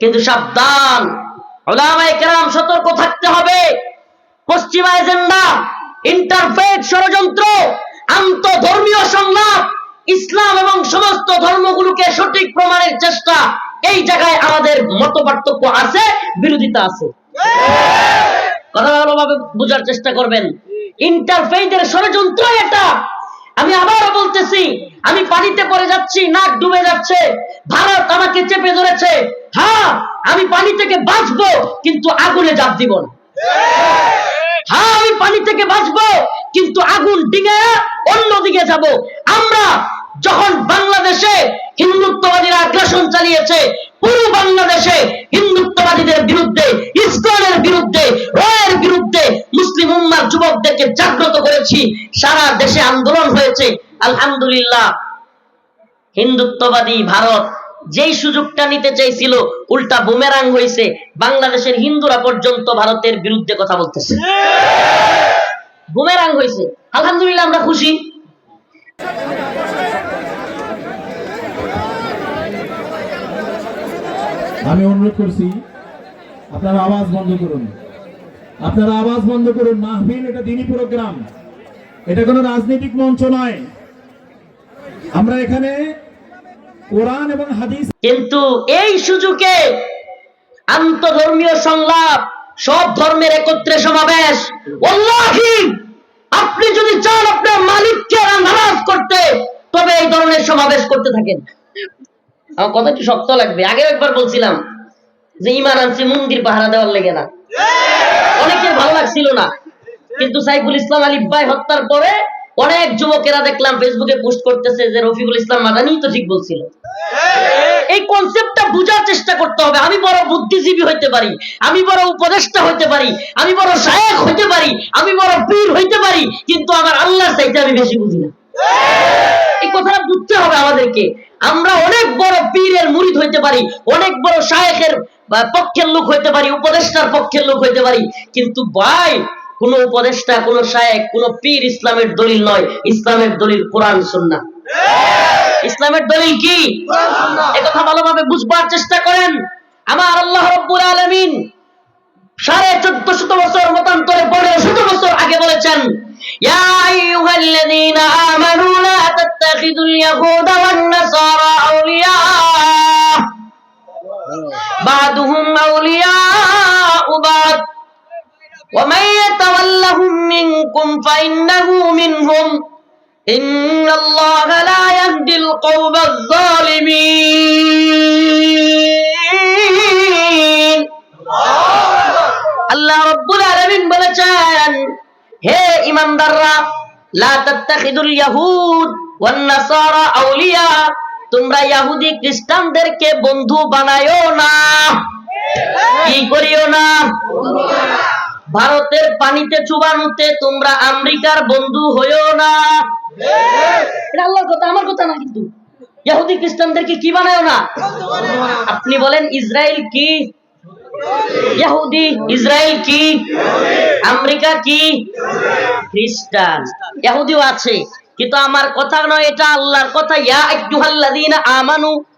কিন্তু সাবধান। ওলামায়ে কেরাম সতর্ক থাকতে হবে। পশ্চিমা এজেন্ডা ইন্টারফেট ষড়যন্ত্র, আন্তধর্মীয় সংলাপ, ইসলাম এবং সমস্ত ধর্মগুলোকে সঠিক প্রমাণের চেষ্টা, এই জায়গায় আমাদের মত পার্থক্য আছে, বিরোধিতা আছে। কথা ভালোভাবে বোঝার চেষ্টা করবেন। ইন্টারফেইথের ষড়যন্ত্র এটা। আমি আবারও বলতেছি, আমি পানিতে পড়ে যাচ্ছি, নাক ডুবে যাচ্ছে, ভারত আমাকে চেপে ধরেছে। পানি থেকে বাঁচবো কিন্তু আগুনে জাপ দিব না হ্যাঁ আমি পানি থেকে বাঁচবো কিন্তু আগুন ডিঙে অন্যদিকে যাব। আমরা যখন বাংলাদেশে হিন্দুত্ববাদীরা আগ্রাসন চালিয়েছে পুরো বাংলাদেশে হিন্দুত্ববাদীদের বিরুদ্ধে ইসলামের বিরুদ্ধে রয়ের বিরুদ্ধে মুসলিম উম্মার যুবকদেরকে জাগ্রত করেছি সারা দেশে আন্দোলন হয়েছে। আলহামদুলিল্লাহ হিন্দুত্ববাদী ভারত যেই সুযোগটা নিতে চাইছিল, উল্টা বুমেরাং হয়েছে বাংলাদেশের হিন্দুরা পর্যন্ত ভারতের বিরুদ্ধে কথা বলতেছে। বুমেরাং হয়েছে আলহামদুলিল্লাহ, আমরা খুশি। আমি অনুরোধ করছি, আপনারা আওয়াজ বন্ধ করুন। আপনারা আওয়াজ বন্ধ করুন, মাহফিল এটা দিনই প্রোগ্রাম এটা কোনো রাজনৈতিক মঞ্চ নয়। আমরা এখানে কোরআন এবং হাদিস কিন্তু এই সুযোগে আন্তধর্মীয় সংলাপ সব ধর্মের একত্রে সমাবেশ। আপনি যদি চান আপনার মালিককে নারাজ করতে তবে এই ধরনের সমাবেশ করতে থাকেন। আমার কথা একটু শক্ত লাগবে। আগে একবার বলছিলাম যে ইমান আনছি মন্দির পাহারা দেওয়ার লেগে না। অনেকের ভালো লাগছিল না। কিন্তু সাইফুল ইসলাম আলী ভাই হত্যার পরে অনেক যুবকেরা দেখলাম ফেসবুকে পোস্ট করতেছে যে রফিকুল ইসলাম মাদানি তো ঠিক বলছিল। এই কনসেপ্টটা বোঝার চেষ্টা করতে হবে। আমি বড় বুদ্ধিজীবী হইতে পারি আমি বড় উপদেষ্টা হইতে পারি আমি বড় শায়ক হইতে পারি আমি বড় পীর হইতে পারি কিন্তু আমার আল্লাহর চাইতে আমি বেশি বুঝি না। এই কথাটা বুঝতে হবে আমাদেরকে। আমরা অনেক বড় পীরের মুরিদ হইতে পারি অনেক বড় শায়েখের পক্ষের লোক হইতে পারি উপদেষ্টার পক্ষের লোক হইতে পারি কিন্তু ভাই কোন উপদেষ্টা কোন শায়েক কোন পীর ইসলামের দলিল নয় ইসলামের দলিল কোরআন সুন্নাহ ইসলামের দলিল কি কথা ভালোভাবে বুঝবার চেষ্টা করেন আমার আল্লাহ রব্বুল আলামিন সাড়ে চোদ্দ শত বছর মতান্তরে পনেরো শত বছর আগে বলেছেন ইয়া আইয়ুহাল্লাযীনা আমানু লা তাত্তাখিদুল ইয়াহুদা ওয়ান নাসারা আউলিয়া বাদুহুম আউলিয়া বাদ ومن يتولهم منكم فإنه منهم إن الله لا يهدي القوم الظالمين আল্লাহ রব্বুল আলামিন বলেছেন হে ইমানদাররা লা তাত্তাখিদুল ইয়াহুদ ওয়ান নাসারা আউলিয়া তোমরা ইহুদি খ্রিস্টানদেরকে বন্ধু বানায়ো না কি করিও না ভারতের পানিতে চুবানোতে তোমরা আমেরিকার বন্ধু হইও না। এটা আল্লাহর কথা, আমার কথা না কিন্তু। ইহুদি খ্রিস্টানদেরকে কি বানায়ো না? আপনি বলেন ইসরায়েল কি? ইহুদি ইসরায়েল কি? আমেরিকা কি? খ্রিস্টান। ইহুদিও আছে, কিন্তু আমার কথা নয়, এটা আল্লাহর কথা। ইয়া আইয়ুহাল্লাযীনা আমানু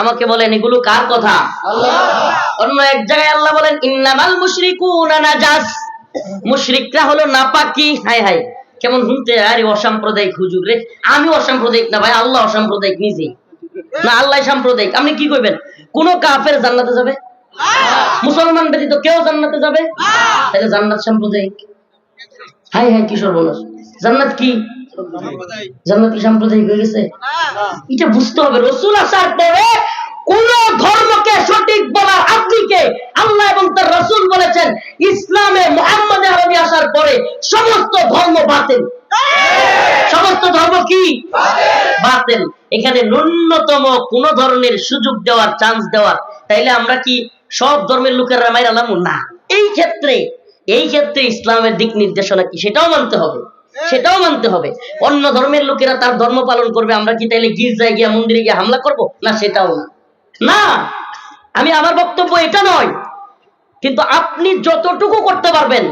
আমাকে বলেন এগুলো কার কথা? অন্য এক জায়গায় আল্লাহ বলেন ইন্নামাল মুশরিকুনা নাজাস। মুশরিকরা হলো নাপাকি। হায় হায় কেমন শুনতে। আরে অসাম্প্রদায়িক হুজুর রে। আমি অসাম্প্রদায়িক না ভাই আল্লাহ অসাম্প্রদায়িক নিজে। না আল্লাহ সাম্প্রদায়িক। আপনি কি কইবেন কোন কাফের জান্নাতে যাবে? মুসলমান ব্যতীত কেউ জান্নাতে যাবে? তাহলে জান্নাত সাম্প্রদায়িক। হাই হাই কি সর্বনাশ। জান্নাত কি? জান্নাত সাম্প্রদায়িক হয়ে গেছে? এটা বুঝতে হবে। রসুল আসার পরে কোন ধর্মকে সঠিক বলার আপনিকে আল্লাহ এবং তার রসুল বলেছেন, ইসলামে মোহাম্মদ আরবি আসার পরে সমস্ত ধর্ম বাতিল। সমস্ত ধর্ম কি? বাতিল। এখানে ন্যূনতম কোন ধরনের সুযোগ দেওয়ার চান্স দেওয়ার। তাইলে আমরা কি সব ধর্মের লোকেরা মাইরালাম না। এই ক্ষেত্রে এই ক্ষেত্রে ইসলামের দিক নির্দেশনা কি? সেটাও মানতে হবে। সেটাও মানতে হবে। অন্য ধর্মের লোকেরা তার ধর্ম পালন করবে, আমরা কি তাইলে গির্জায় গিয়া, মন্দিরে গিয়ে হামলা করব? না, সেটাও না। না! আমি, আমার বক্তব্য এটা নয়। কিন্তু আপনি যতটুকু করতে পারবেন